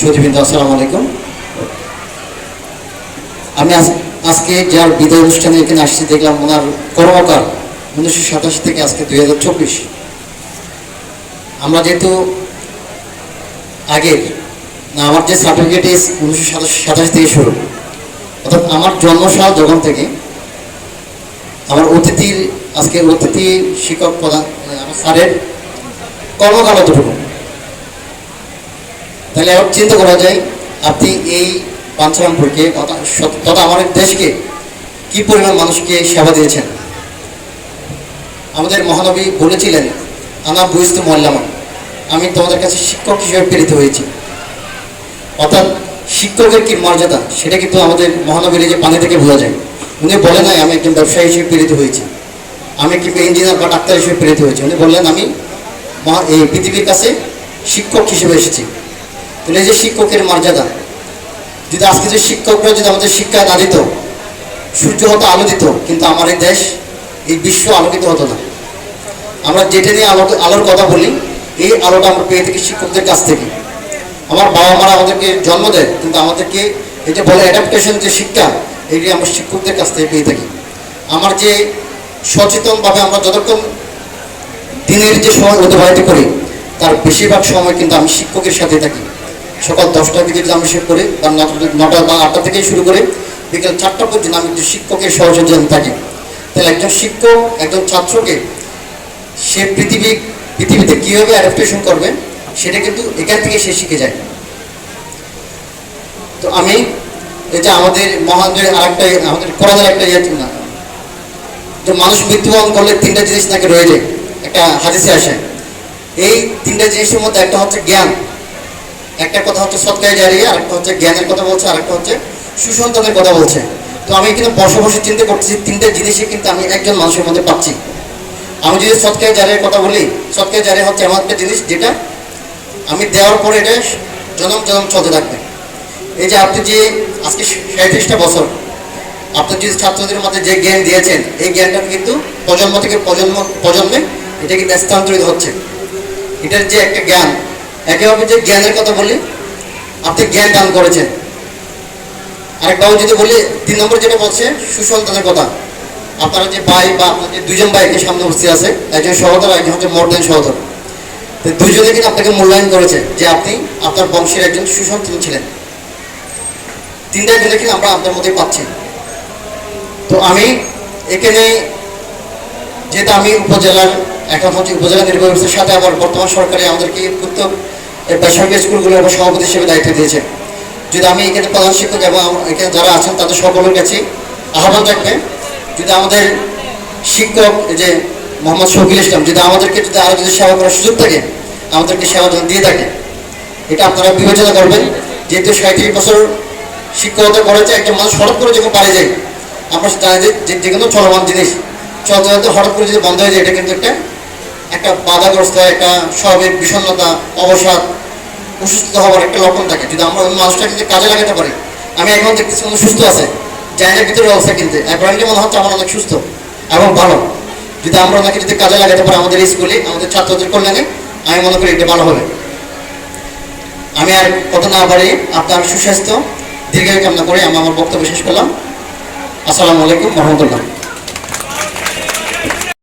সুদীবিন্দু আসসালামু আলাইকুম। আমি আজ- আজকে যার বিদায় অনুষ্ঠানে এখানে আসছি, দেখলাম ওনার কর্মকাল উনিশশো সাতাশি থেকে আজকে দুই হাজার চব্বিশ। আমরা যেহেতু আগের না, আমার যে সার্টিফিকেট ইস উনিশশো সাতাশি সাতাশি থেকে শুরু। অর্থাৎ আমার জন্মসাল যখন থেকে, আমার অতিথির আজকে অতিথি শিক্ষক প্রধান আমার স্যারের কর্মকাল অতটুকু। তাহলে এখন চিন্তা করা যায়, আপনি এই পাঞ্চরামপুরকে তথা আমাদের দেশকে কি পরিমাণ মানুষকে সেবা দিয়েছেন? আমাদের মহানবী বলেছিলেন, আনা বুঝতে মল্লামা আমি তোমাদের কাছে শিক্ষক হিসেবে প্রেরিত হয়েছি। অর্থাৎ শিক্ষকের কি মর্যাদা, সেটা কিন্তু আমাদের মহানবীর যে পানি থেকে বোঝা যায়। উনি বলে নাই, আমি একজন ব্যবসায়ী হিসেবে প্রেরিত হয়েছি। আমি কিন্তু ইঞ্জিনিয়ার বা ডাক্তার হিসেবে প্রেরিত হয়েছি। উনি বললেন, আমি এই পৃথিবীর কাছে শিক্ষক হিসেবে এসেছি। এই যে শিক্ষকের মর্যাদা, যদি আজকে যে শিক্ষকরা যদি আমাদের শিক্ষা না দিত, সূর্য হতো আলো দিত, কিন্তু আমার এই দেশ, এই বিশ্ব আলোকিত হতো না। আমরা যেটা নিয়ে আলো, আলোর কথা বলি, এই আলোটা আমরা পেয়ে থাকি শিক্ষকদের কাছ থেকে। আমার বাবা মারা আমাদেরকে জন্ম দেয়, কিন্তু আমাদেরকে এই যে বলে অ্যাডাপ্টেশন যে শিক্ষা, এটি আমরা শিক্ষকদের কাছ থেকে পেয়ে থাকি। আমার যে সচেতনভাবে আমরা যতক্ষণ দিনের যে সময় অতিবাহিত করি, তার বেশিরভাগ সময় কিন্তু আমি শিক্ষকের সাথে থাকি। সকাল দশটার দিকে আমি শেষ করি বা নটা- বা আটটা থেকে শুরু করে বিকেল চারটা পর্যন্ত আমি একটু শিক্ষকের সহযোগিতা থাকি। তাহলে একজন শিক্ষক, একজন ছাত্রকে সে পৃথিবী পৃথিবীতে কীভাবে অ্যাডাপ্টেশন করবে, সেটা কিন্তু এখান থেকে সে শিখে যায়। তো আমি যে আমাদের মহানদের আরেকটা আমাদের কোরআনের একটা ইয়ে না, যে মানুষ মৃত্যুবরণ করলে তিনটা জিনিস নাকি রয়ে যায়। একটা হাদিসে আসে। এই তিনটা জিনিসের মধ্যে একটা হচ্ছে জ্ঞান। একটা কথা হচ্ছে সৎকায় জারিয়ে আরেকটা হচ্ছে জ্ঞানের কথা বলছে, আরেকটা হচ্ছে সুসন্তানের কথা বলছে। তো আমি কিন্তু বসে বসে চিন্তা করতেছি, তিনটা জিনিসই কিন্তু আমি একজন মানুষের মধ্যে পাচ্ছি। আমি যদি সৎকায় জারির কথা বলি সৎকায় জারি হচ্ছে এমন একটা জিনিস যেটা আমি দেওয়ার পরে এটা জনম জনম চলতে থাকবে। এই যে আপনি যে আজকে সাঁত্রিশটা বছর, আপনি যে ছাত্রদের মধ্যে যে জ্ঞান দিয়েছেন, এই জ্ঞানটা কিন্তু প্রজন্ম থেকে প্রজন্ম, প্রজন্মে এটা কিন্তু স্থানান্তরিত হচ্ছে। এটার যে একটা জ্ঞান একেভাবে যে জ্ঞানের কথা বলি আপনি জ্ঞান দান করেছেন। আরেকটাও যদি বলি, তিন নম্বর যেটা বলছে, সুসন্তানের কথা। আপনারা যে ভাই বা আপনার যে দুজন ভাইকে সামনে উপস্থিত আছে, একজন সহোদর একজন হচ্ছে মর্দেন সহোদর তো দুজনে কিন্তু আপনাকে মূল্যায়ন করেছে যে আপনি আপনার বংশের একজন সুসন্তান ছিলেন। তিনটা গুণে কিন্তু আমরা আপনার মধ্যে পাচ্ছি। তো আমি এখানে যেহেতু আমি উপজেলার হচ্ছে উপজেলা নির্বাহী অফিসের সাথে আবার বর্তমান সরকারে আমাদেরকে এই বেসরকারি স্কুলগুলোর আবার সভাপতি হিসেবে দায়িত্ব দিয়েছে। যদি আমি এখানে প্রধান শিক্ষক এবং আমার এখানে যারা আছেন তাদের সকলের কাছে আহ্বান থাকবে, যদি আমাদের শিক্ষক যে মোহাম্মদ শকিল ইসলাম, যদি আমাদেরকে যদি আরও যদি সেবা করার সুযোগ থাকে, আমাদেরকে সেবা দিয়ে থাকে, এটা আপনারা বিবেচনা করবেন। যেহেতু সাঁত্রিশ বছর শিক্ষকতা করেছে একটা মানুষ হঠাৎ করে যখন পারে যায় আমরা যে- যে কোনো চলমান জিনিস চলতে হঠাৎ করে যদি বন্ধ হয়ে যায়, এটা কিন্তু একটা একটা বাধাগ্রস্ত, একটা স্বাভাবিক বিষণ্ণতা, অবসাদ অসুস্থ হওয়ার একটা লক্ষণ থাকে। যদি আমরা ওই মানুষটাকে যদি কাজে লাগাতে পারি, আমি এখন দেখতেছি উনি সুস্থ আছে না ভিতরে অবস্থা কিন্তু। অ্যাপারেন্টলি মনে হচ্ছে আমার অনেক সুস্থ এবং ভালো? যদি আমরা ওনাকে যদি কাজে লাগাতে পারি আমাদের স্কুলে, আমাদের ছাত্রদের কল্যাণে, আমি মনে করি এটা ভালো হবে। আমি আর কথা না পারি আপনার সুস্বাস্থ্য, দীর্ঘায়ু কামনা করে আমি আমার বক্তব্য শেষ করলাম। আসসালামু আলাইকুম, রহমতুল্লাহ।